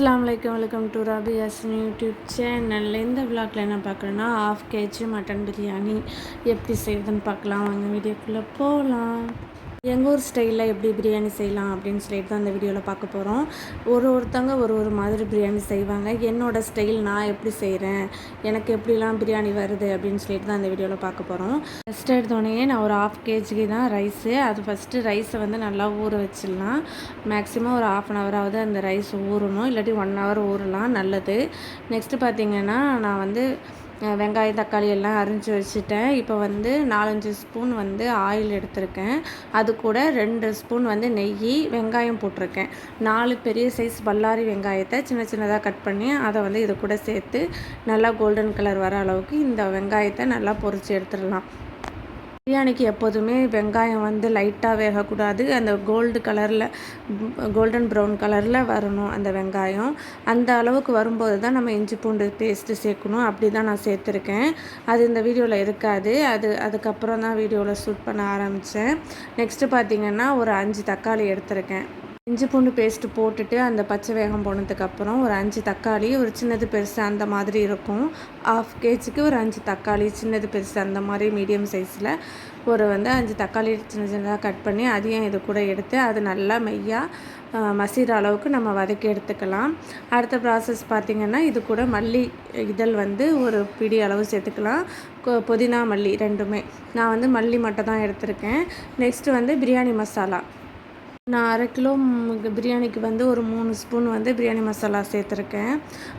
அஸ்லாம் வலைக்கம் welcome to Rabi Hasan YouTube channel இந்த விளாக்ல என்ன பார்க்குறேன்னா ஆஃப் கேஜி மட்டன் பிரியாணி எப்படி செய்யுதுன்னு பார்க்கலாம். வாங்க வீடியோக்குள்ளே போகலாம் எங்கள் ஊர் ஸ்டைலில் எப்படி பிரியாணி செய்யலாம் அப்படின்னு சொல்லிட்டு தான் இந்த வீடியோவில் பார்க்க போகிறோம் ஒரு ஒருத்தவங்க ஒரு ஒரு மாதிரி பிரியாணி செய்வாங்க. என்னோடய ஸ்டைல் நான் எப்படி செய்கிறேன் எனக்கு எப்படிலாம் பிரியாணி வருது அப்படின்னு சொல்லிட்டு தான் இந்த வீடியோவில் பார்க்க போகிறோம் ஃபஸ்ட்டு எடுத்தோடனே நான் ஒரு ஆஃப் கேஜிக்கு தான் ரைஸு அது ஃபஸ்ட்டு ரைஸை வந்து நல்லா ஊற வச்சிடலாம். மேக்ஸிமம் ஒரு ஆஃப் அன் ஹவராவது அந்த ரைஸ் ஊறணும். இல்லாட்டி ஒன் ஹவர் ஊறலாம். நல்லது. நெக்ஸ்ட்டு பார்த்திங்கன்னா நான் வந்து வெங்காயம் தக்காளி எல்லாம் அரிஞ்சு வச்சுட்டேன். இப்போ வந்து நாலஞ்சு ஸ்பூன் வந்து ஆயில் எடுத்திருக்கேன். அது கூட ரெண்டு ஸ்பூன் வந்து நெய் வெங்காயம் போட்டிருக்கேன். நாலு பெரிய சைஸ் பல்லாரி வெங்காயத்தை சின்ன சின்னதாக கட் பண்ணி அதை வந்து இது கூட சேர்த்து நல்லா கோல்டன் கலர் வர அளவுக்கு இந்த வெங்காயத்தை நல்லா பொறிச்சு எடுத்துடலாம். பிரியாணிக்கு எப்போதுமே வெங்காயம் வந்து லைட்டாக வேகக்கூடாது. அந்த கோல்டு கலரில் கோல்டன் ப்ரௌன் கலரில் வரணும் அந்த வெங்காயம். அந்த அளவுக்கு வரும்போது தான் நம்ம இஞ்சி பூண்டு பேஸ்ட்டு சேர்க்கணும். அப்படி தான் நான் சேர்த்துருக்கேன். அது இந்த வீடியோவில் இருக்காது. அது அதுக்கப்புறம் தான் வீடியோவில் ஷூட் பண்ண ஆரம்பித்தேன் நெக்ஸ்ட்டு பார்த்திங்கன்னா ஒரு அஞ்சு தக்காளி எடுத்திருக்கேன். இஞ்சி பூண்டு பேஸ்ட்டு போட்டுட்டு அந்த பச்சை வேகம் போனதுக்கப்புறம் ஒரு அஞ்சு தக்காளி ஒரு சின்னது பெருசு அந்த மாதிரி இருக்கும். ஆஃப் கேஜிக்கு ஒரு அஞ்சு தக்காளி சின்னது பெருசு அந்த மாதிரி மீடியம் சைஸில் ஒரு வந்து அஞ்சு தக்காளி சின்ன சின்னதாக கட் பண்ணி அதையும் இது கூட எடுத்து அது நல்லா மெய்யாக மசிகிற அளவுக்கு நம்ம வதக்கி எடுத்துக்கலாம். அடுத்த ப்ராசஸ் பார்த்திங்கன்னா இது கூட மல்லி இதழ் வந்து ஒரு பிடி அளவு சேர்த்துக்கலாம். புதினா மல்லி ரெண்டுமே. நான் வந்து மல்லி மட்டும் தான் எடுத்திருக்கேன். நெக்ஸ்ட்டு வந்து பிரியாணி மசாலா. நான் அரை கிலோ பிரியாணிக்கு வந்து ஒரு மூணு ஸ்பூன் வந்து பிரியாணி மசாலா சேர்த்துருக்கேன்.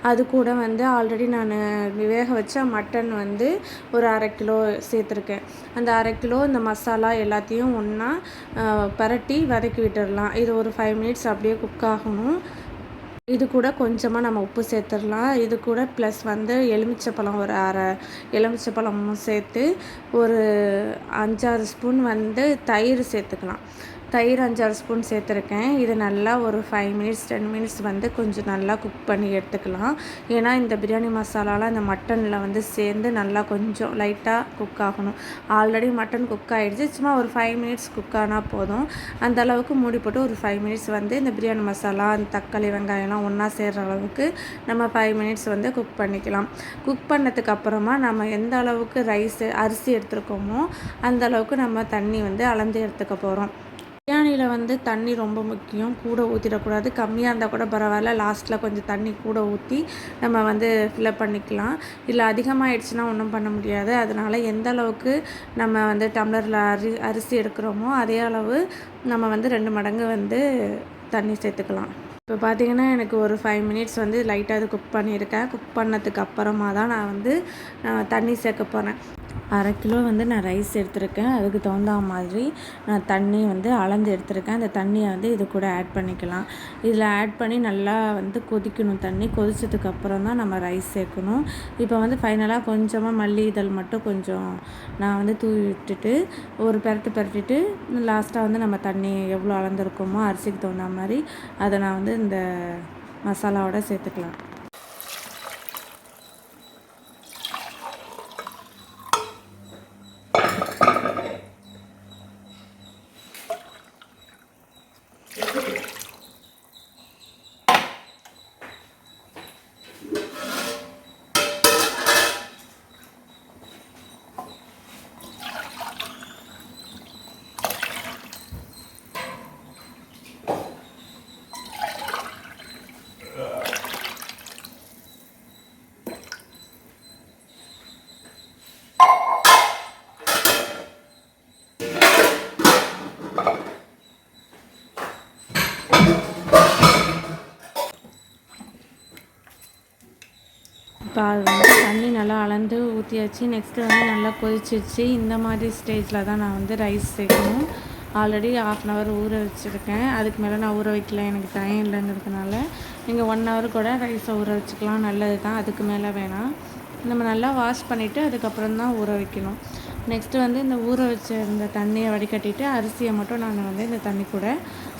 அது கூட வந்து ஆல்ரெடி நான் வேக வச்ச மட்டன் வந்து ஒரு அரை கிலோ சேர்த்துருக்கேன். அந்த அரை கிலோ இந்த மசாலா எல்லாத்தையும் ஒன்றா பரட்டி வதக்கி விட்டுடலாம் இது ஒரு ஃபைவ் மினிட்ஸ் அப்படியே குக் ஆகணும். இது கூட கொஞ்சமாக நம்ம உப்பு சேர்த்துடலாம் இது கூட ப்ளஸ் வந்து எலுமிச்சப்பழம் ஒரு அரை எலுமிச்சப்பழமும் சேர்த்து ஒரு அஞ்சாறு ஸ்பூன் வந்து தயிர் சேர்த்துக்கலாம். தயிர் அஞ்சாறு ஸ்பூன் சேர்த்துருக்கேன். இது நல்லா ஒரு ஃபைவ் மினிட்ஸ் டென் மினிட்ஸ் வந்து கொஞ்சம் நல்லா குக் பண்ணி எடுத்துக்கலாம். ஏன்னா இந்த பிரியாணி மசாலாலாம் இந்த மட்டனில் வந்து சேர்ந்து நல்லா கொஞ்சம் லைட்டாக குக் ஆகணும். ஆல்ரெடி மட்டன் குக் ஆகிடுச்சு சும்மா ஒரு ஃபைவ் மினிட்ஸ் குக் ஆனால் போதும். அந்த அளவுக்கு மூடி போட்டு ஒரு ஃபைவ் மினிட்ஸ் வந்து இந்த பிரியாணி மசாலா அந்த தக்காளி வெங்காயம்லாம் ஒன்றா சேர்கிற அளவுக்கு நம்ம ஃபைவ் மினிட்ஸ் வந்து குக் பண்ணிக்கலாம். குக் பண்ணதுக்கு அப்புறமா நம்ம எந்த அளவுக்கு ரைஸ் அரிசி எடுத்துருக்கோமோ அந்த அளவுக்கு நம்ம தண்ணி வந்து அளந்து எடுத்துக்க போகிறோம் பிரியாணியில் வந்து தண்ணி ரொம்ப முக்கியம். கூட ஊற்றிடக்கூடாது கம்மியாக இருந்தால் கூட பரவாயில்ல. லாஸ்ட்டில் கொஞ்சம் தண்ணி கூட ஊற்றி நம்ம வந்து ஃபில்அப் பண்ணிக்கலாம். இல்லை அதிகமாகிடுச்சுன்னா ஒன்றும் பண்ண முடியாது. அதனால் எந்த அளவுக்கு நம்ம வந்து டம்ளரில் அரி அரிசி எடுக்கிறோமோ அதே அளவு நம்ம வந்து ரெண்டு மடங்கு வந்து தண்ணி சேர்த்துக்கலாம். இப்போ பார்த்திங்கன்னா எனக்கு ஒரு ஃபைவ் மினிட்ஸ் வந்து லைட்டாக அது குக் பண்ணியிருக்கேன். குக் பண்ணதுக்கு அப்புறமா தான் நான் வந்து தண்ணி சேர்க்க போகிறேன் அரை கிலோ வந்து நான் ரைஸ் எடுத்திருக்கேன். அதுக்கு தகுந்த மாதிரி நான் தண்ணி வந்து அளந்து எடுத்திருக்கேன். அந்த தண்ணியை வந்து இது கூட ஆட் பண்ணிக்கலாம். இதில் ஆட் பண்ணி நல்லா வந்து கொதிக்கணும் தண்ணி. கொதிச்சதுக்கப்புறம் தான் நம்ம ரைஸ் சேர்க்கணும். இப்போ வந்து ஃபைனலாக கொஞ்சமாக மல்லி இதழ் மட்டும் கொஞ்சம் நான் வந்து தூவி விட்டுட்டு ஒரு பெரட்டு பெரட்டிட்டு லாஸ்ட்டாக வந்து நம்ம தண்ணி எவ்வளோ அளந்துருக்கோமோ அரிசிக்கு தகுந்த மாதிரி அதை நான் வந்து இந்த மசாலாவோட சேர்த்துக்கலாம். வந்து தண்ணி நல்லா அளந்து ஊற்றியாச்சு நெக்ஸ்ட்டு வந்து நல்லா கொதிச்சிச்சு இந்த மாதிரி ஸ்டேஜில் தான் நான் வந்து ரைஸ் சேர்க்கணும். ஆல்ரெடி ஆஃப் அன் ஹவர் ஊற வச்சுருக்கேன். அதுக்கு மேலே நான் ஊற வைக்கல. எனக்கு டைம் இல்லைங்கிறதுனால. நீங்கள் ஒன் ஹவர் கூட ரைஸை ஊற வச்சுக்கலாம். நல்லது தான். அதுக்கு மேலே வேணாம். நம்ம நல்லா வாஷ் பண்ணிவிட்டு அதுக்கப்புறம் தான் ஊற வைக்கணும். நெக்ஸ்ட்டு வந்து இந்த ஊற வச்ச இந்த தண்ணியை வடிகட்டிட்டு அரிசியை மட்டும் நான் வந்து இந்த தண்ணி கூட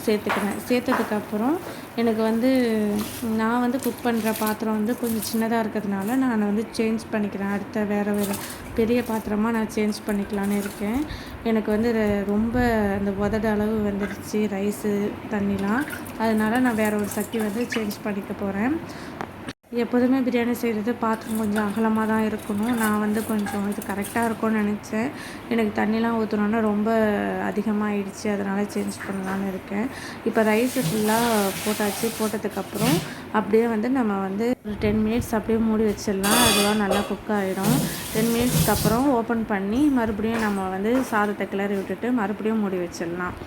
சேர்த்துக்கிறேன். சேர்த்ததுக்கப்புறம் எனக்கு வந்து நான் வந்து குக் பண்ணுற பாத்திரம் வந்து கொஞ்சம் சின்னதாக இருக்கிறதுனால நான் வந்து சேஞ்ச் பண்ணிக்கிறேன். அடுத்த வேறு வேறு பெரிய பாத்திரமாக நான் சேஞ்ச் பண்ணிக்கலான்னு இருக்கேன். எனக்கு வந்து ரொம்ப அந்த உதட அளவு வந்துடுச்சு ரைஸு தண்ணிலாம். அதனால் நான் வேறு ஒரு சட்டி வந்து சேஞ்ச் பண்ணிக்க போகிறேன் எப்போதுமே பிரியாணி செய்கிறது பாத்திரம் கொஞ்சம் அகலமாக தான் இருக்கணும். நான் வந்து கொஞ்சம் இது கரெக்டாக இருக்கும்னு நினச்சேன். எனக்கு தண்ணிலாம் ஊற்றுனோன்னா ரொம்ப அதிகமாகிடுச்சு அதனால் சேஞ்ச் பண்ணலான்னு இருக்கேன். இப்போ ரைஸ் ஃபுல்லாக போட்டாச்சு. போட்டதுக்கப்புறம் அப்படியே வந்து நம்ம வந்து ஒரு டென் மினிட்ஸ் அப்படியே மூடி வச்சிடலாம். அதுவாக நல்லா குக் ஆகிடும் டென் மினிட்ஸ்க்கு அப்புறம் ஓப்பன் பண்ணி மறுபடியும் நம்ம வந்து சாதத்தை கிளறி விட்டுட்டு மறுபடியும் மூடி வச்சிடலாம்.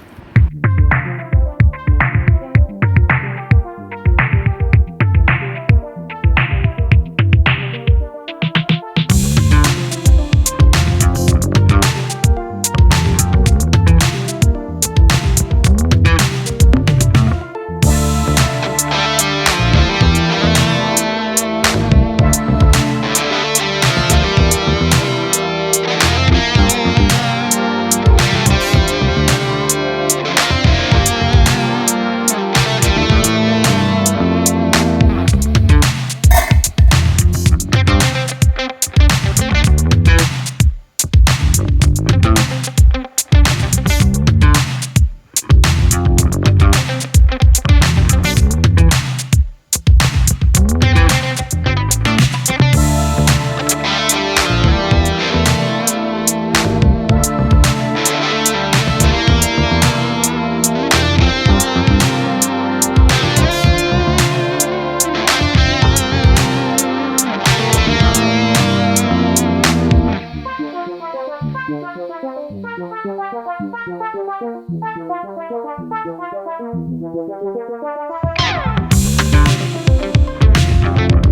Thank you.